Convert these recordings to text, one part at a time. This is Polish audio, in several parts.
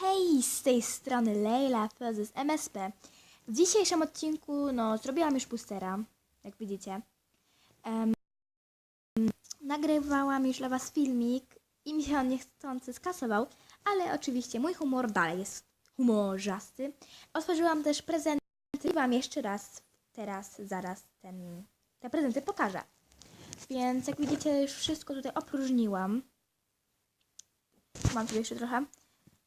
Hej, z tej strony Leila z MSP. W dzisiejszym odcinku, no, zrobiłam już boostera, jak widzicie. Em, nagrywałam już dla Was filmik i mi się on niechcący skasował, ale oczywiście mój humor dalej jest humorzasty. Otworzyłam też prezenty i Wam jeszcze raz, teraz, zaraz ten, te prezenty pokażę. Więc jak widzicie, już wszystko tutaj opróżniłam. Mam tu jeszcze trochę.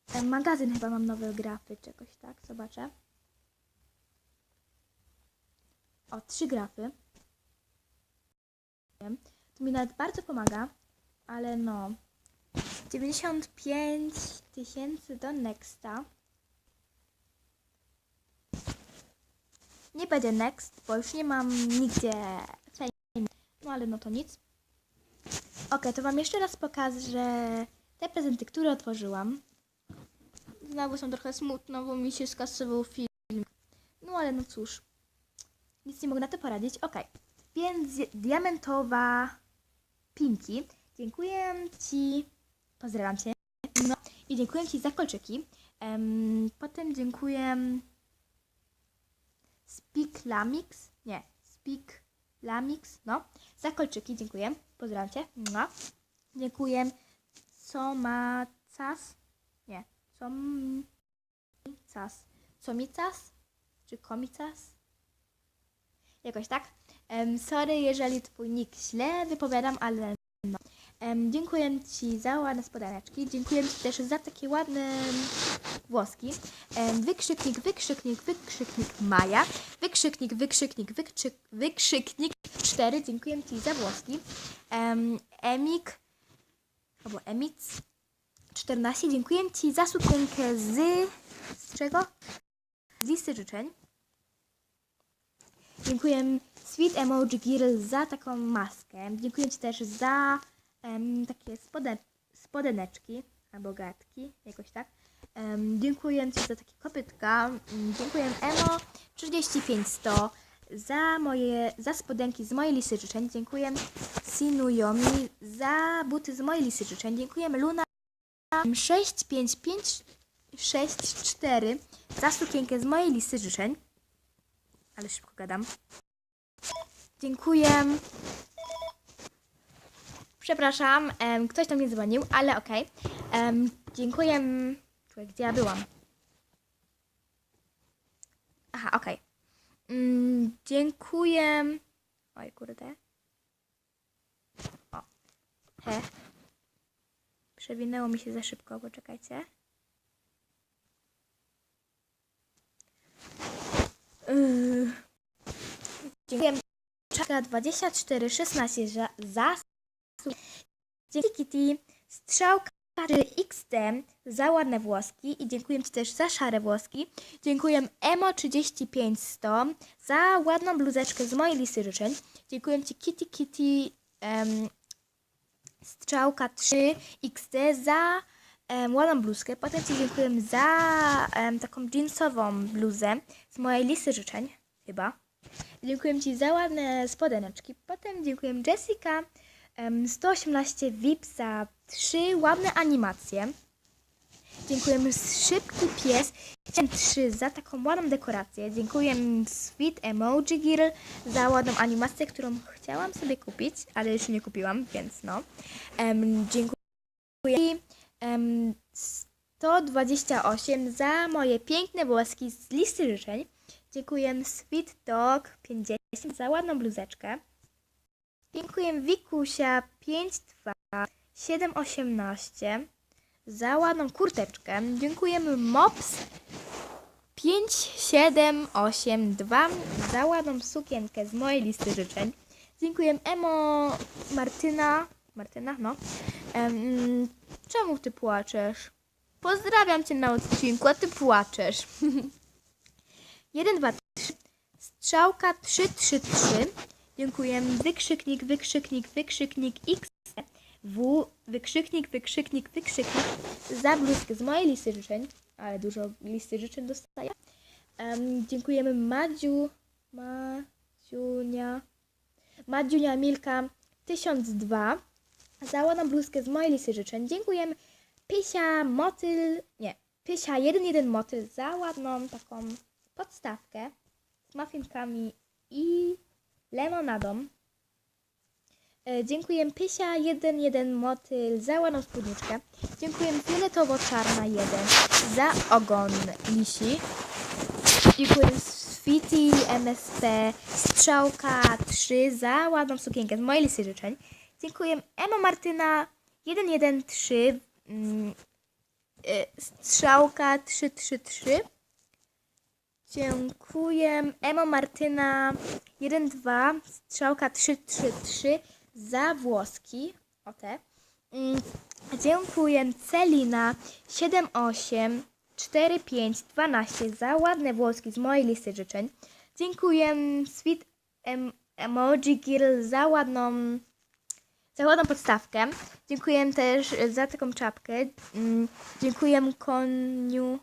Ten magazyn chyba mam nowe grafy, czy jakoś tak, zobaczę. O, trzy grafy. To mi nawet bardzo pomaga, ale no. 95 tysięcy do Nexta. Nie będzie Next, bo już nie mam nigdzie. No ale no to nic. Ok, to Wam jeszcze raz pokażę te prezenty, które otworzyłam. Znowu są trochę smutno, bo mi się skasował film. No ale no cóż. Nic nie mogę na to poradzić. Ok. Więc diamentowa Pinki. Dziękuję Ci. Pozdrawiam Cię. No i dziękuję Ci za kolczyki. Em, potem dziękuję Speak Lamix. Nie, Speak Lamix. No, za kolczyki. Dziękuję. Pozdrawiam Cię. No. Dziękuję Somacas. Nie. Comicas. Comicas? Czy komicas? Jakoś tak. Em, sorry, jeżeli twój nick źle wypowiadam, ale no. Em, dziękuję Ci za ładne spodeneczki. Dziękuję Ci też za takie ładne włoski. Em, wykrzyknik, wykrzyknik, wykrzyknik Maja. Wykrzyknik, wykrzyknik, wykrzyk, wykrzyknik 4. Dziękuję Ci za włoski. Em, Emik, albo Emic 14. Dziękuję Ci za sukienkę z... z czego? Z listy życzeń. Dziękuję Sweet Emoji Girl za taką maskę. Dziękuję Ci też za em, takie spode, spodeneczki albo gatki, jakoś tak. Em, dziękuję Ci za takie kopytka. Mm, Dziękuję Emo 35100 za moje, za spodenki z mojej listy życzeń. Dziękuję Sinuyomi za buty z mojej listy życzeń. Dziękuję Luna 65564 za sukienkę z mojej listy życzeń. Ale szybko gadam. Dziękuję. Przepraszam, em, ktoś tam mnie dzwonił, ale okej. Dziękuję. Czekaj, gdzie ja byłam? Aha, okej. Mm, dziękuję. Oj, kurde. O. He. Przewinęło mi się za szybko, poczekajcie. Yy. Dziękuję. Czeka 2416 za, za Dzięki Kitty, strzałka XD za ładne włoski i dziękuję Ci też za szare włoski. Dziękuję Emo35100 za ładną bluzeczkę z mojej listy życzeń. Dziękuję Ci Kitty Kitty em, strzałka 3 XD za em, ładną bluzkę. Potem Ci dziękuję za em, taką jeansową bluzę z mojej listy życzeń, chyba. Dziękuję Ci za ładne spodeneczki. Potem dziękuję Jessica em, 118 VIP za trzy ładne animacje. Dziękujemy Szybki Pies 3 za taką ładną dekorację. Dziękuję Sweet Emoji Girl za ładną animację, którą chciałam sobie kupić, ale jeszcze nie kupiłam, więc no. Em, dziękuję em, 128 za moje piękne włoski z listy życzeń. Dziękuję Sweet Dog 50 za ładną bluzeczkę. Dziękuję Wikusia 5218 za ładną kurteczkę. Dziękujemy Mops 5782 za ładną sukienkę z mojej listy życzeń. Dziękuję Emo Martyna. Martyna, no. Em, czemu ty płaczesz? Pozdrawiam cię na odcinku, a ty płaczesz. 1, 2, 3. Strzałka 3, 3, 3. Dziękuję. Wykrzyknik, wykrzyknik, wykrzyknik X. W, wykrzyknik, wykrzyknik, wykrzyknik za bluzkę z mojej listy życzeń, ale dużo listy życzeń dostaję. Em, dziękujemy Madziu, Madziunia, Madziunia Milka 1002 za ładną bluzkę z mojej listy życzeń. Dziękujemy Pysia Motyl, nie, Pysia 11 motyl za ładną taką podstawkę z mafinkami i lemonadą. E, Dziękuję Pysia 11 motyl za ładną spódniczkę. Dziękuję fioletowo-czarna 1 za ogon lisi. Dziękuję Sweetie MSP Strzałka 3 za ładną sukienkę z mojej listy życzeń. Dziękuję Emo Martyna 113 mm, y, Strzałka 333. Dziękuję Emo Martyna 1-2 Strzałka 333 za włoski. O te. Mm, Dziękuję Celina 78 45 12 za ładne włoski z mojej listy życzeń. Dziękuję Sweet em, Emoji Girl za ładną za ładną podstawkę. Dziękuję też za taką czapkę. Mm, Dziękuję koniu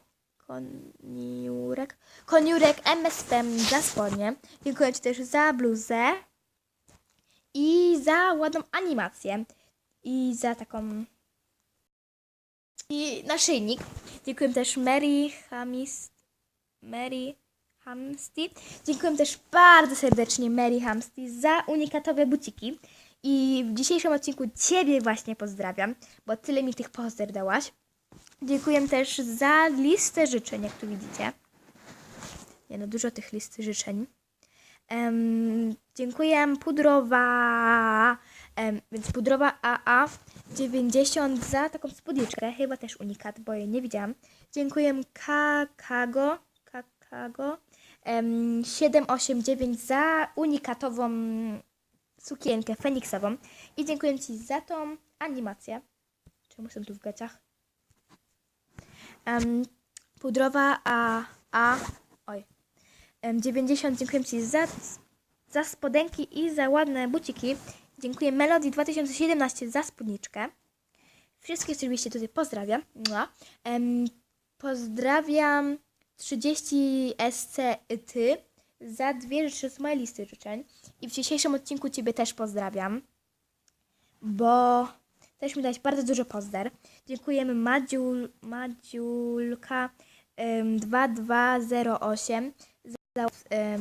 koniurek koniurek MSP za spodnie. Dziękuję Ci też za bluzę i za ładną animację i za taką i naszyjnik. Dziękuję też Mary Hamis Mary Hamsti. Dziękuję też bardzo serdecznie Mary Hamsti za unikatowe buciki. I w dzisiejszym odcinku Ciebie właśnie pozdrawiam, bo tyle mi tych pozdr dałaś. Dziękuję też za listę życzeń, jak tu widzicie. Nie no, dużo tych list życzeń. Em, dziękuję Pudrowa, więc Pudrowa AA 90 za taką spódniczkę, chyba też unikat, bo jej nie widziałam. Dziękuję Kakago, Kakago em, 789 za unikatową sukienkę feniksową i dziękuję Ci za tą animację. Czemu są tu w gaciach? Em, pudrowa A, A, oj, em, 90 dziękuję Ci za, za spodenki i za ładne buciki. Dziękuję Melody 2017 za spódniczkę. Wszystkich oczywiście tutaj pozdrawiam. Em, pozdrawiam 30 SC Ty za dwie rzeczy z mojej listy życzeń. I w dzisiejszym odcinku Ciebie też pozdrawiam, bo też mi dać bardzo dużo pozdar. Dziękujemy Madziul, Madziulka em, 2208 za,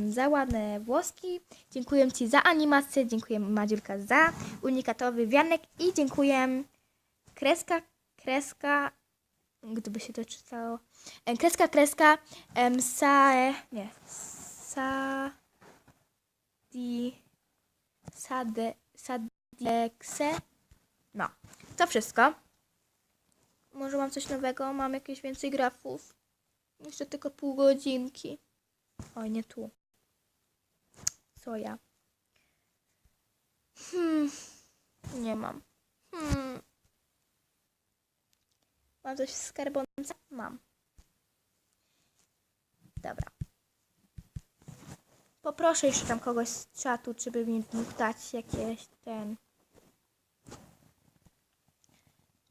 za ładne włoski. Dziękuję Ci za animację, dziękuję Madziulka za unikatowy wianek i dziękuję kreska, kreska, gdyby się to czytało, kreska, kreska, em, sa, nie, sa, di, sade, sadekse, no, to wszystko. Może mam coś nowego, mam jakieś więcej grafów. Jeszcze tylko pół godzinki. Oj, nie tu. Co ja? Hmm. Nie mam. Hmm. Mam coś w skarbonce? Mam. Dobra. Poproszę jeszcze tam kogoś z czatu, czy by mi mógł dać jakieś ten...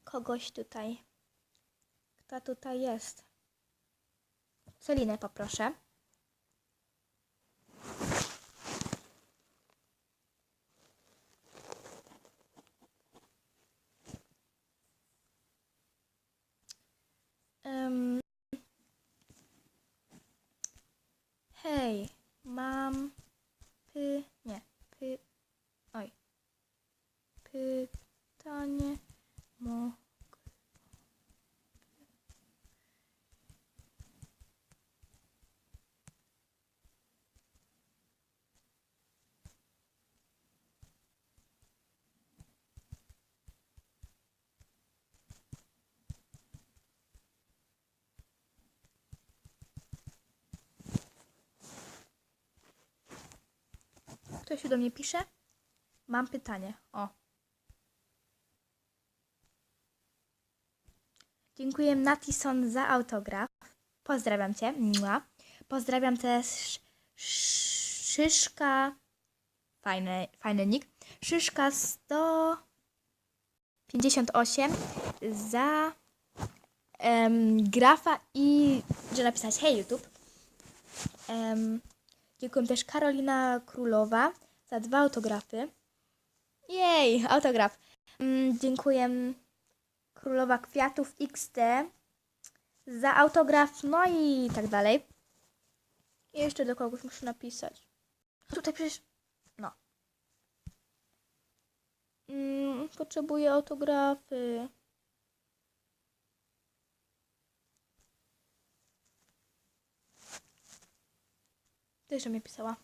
Kogoś tutaj. Kto tutaj jest? Celinę poproszę. Em, hej, mam py... nie, py... oj. Pytanie mo... Ktoś do mnie pisze? Mam pytanie. O. Dziękuję Natison za autograf. Pozdrawiam Cię. Mua. Pozdrawiam też Szyszka. Fajny, fajny nick. Szyszka 158 za em, grafa i że napisać hej YouTube. Em, Dziękuję też Karolina Królowa za dwa autografy. Jej, autograf. Mm, dziękuję Królowa Kwiatów XD za autograf, no i tak dalej. I jeszcze do kogoś muszę napisać. Tutaj przecież. No. Mm, potrzebuję autografy. Też mi pisała.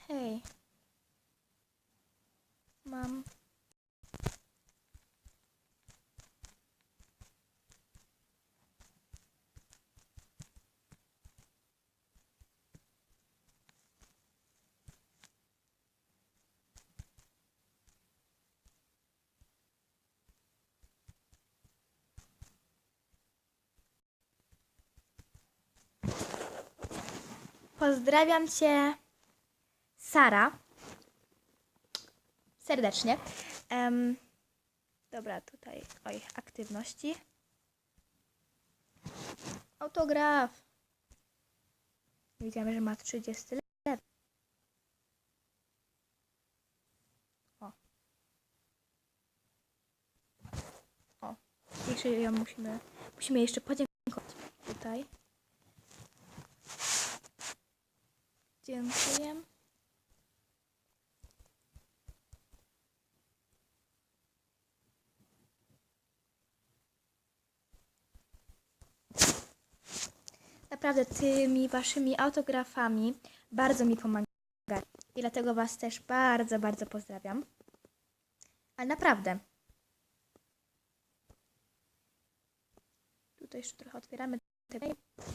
Hej. Mam. Pozdrawiam Cię, Sara. Serdecznie. Em, dobra, tutaj, oj, aktywności. Autograf. Widzimy, że ma 30 lat. O. O. Jeszcze ją musimy, musimy jeszcze podziękować. Tutaj. Dziękuję. Naprawdę tymi waszymi autografami bardzo mi pomagają. I dlatego was też bardzo, bardzo pozdrawiam. Ale naprawdę. Tutaj jeszcze trochę otwieramy.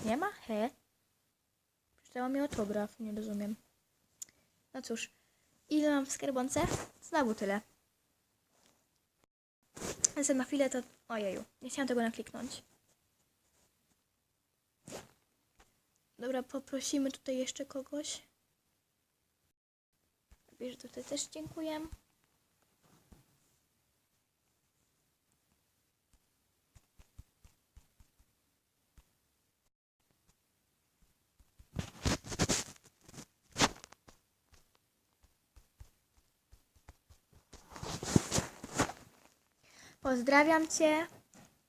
Nie ma? He. Przeczytała mi autograf, nie rozumiem. No cóż, ile mam w skarbonce? Znowu tyle. Więc na chwilę to... Ojeju, nie chciałam tego nakliknąć. Dobra, poprosimy tutaj jeszcze kogoś. Bierze tutaj też dziękuję. Pozdrawiam Cię,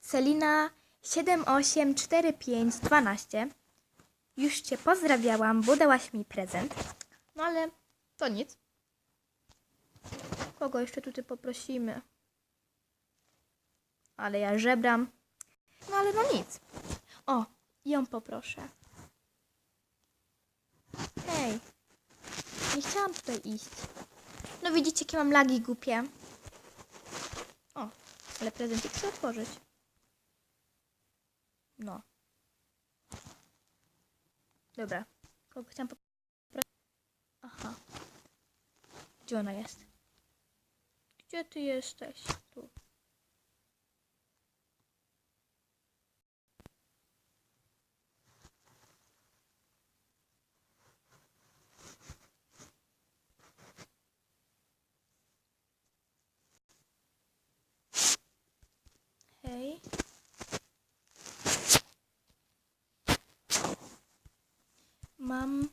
Celina 784512. Już Cię pozdrawiałam, bo dałaś mi prezent. No ale to nic. Kogo jeszcze tutaj poprosimy? Ale ja żebram. No ale no nic. O, ją poproszę. Hej. Nie chciałam tutaj iść. No widzicie, jakie mam lagi głupie. Ale prezencik chcę otworzyć. No. Dobra. Kogo chciałam poprosić? Aha. Gdzie ona jest? Gdzie ty jesteś? Tu. Hej. Mam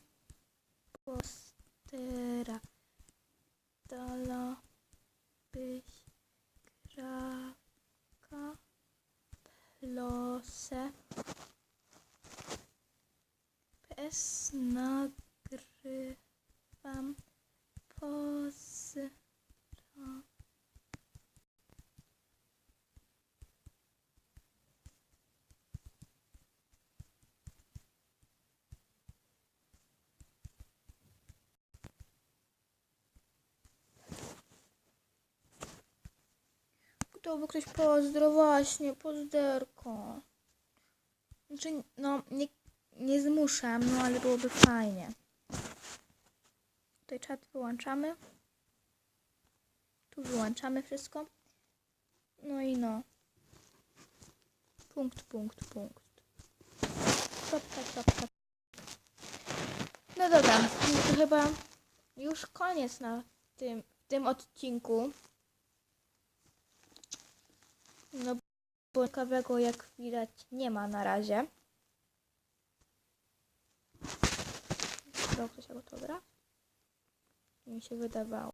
To by ktoś pozdro, właśnie, pozderko. Znaczy, no, nie, nie zmuszam, no ale byłoby fajnie. Tutaj czat wyłączamy. Tu wyłączamy wszystko. No i no. Punkt, punkt, punkt. Kropka, kropka. No dobra, to chyba już koniec na tym, tym odcinku. No bo jak widać nie ma na razie. Brał ktoś autograf? Mi się wydawało.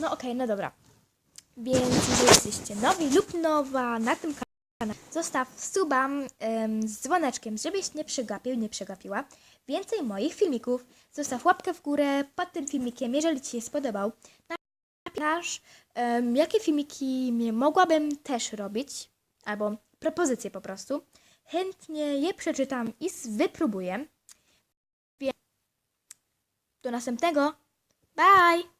No okej, no dobra. Więc jeżeli jesteście nowi lub nowa na tym kanale, zostaw suba em, z dzwoneczkiem, żebyś nie przegapił, nie przegapiła więcej moich filmików. Zostaw łapkę w górę pod tym filmikiem, jeżeli Ci się spodobał. Napisz, em, jakie filmiki mogłabym też robić, albo propozycje po prostu. Chętnie je przeczytam i wypróbuję. Do następnego. Bye!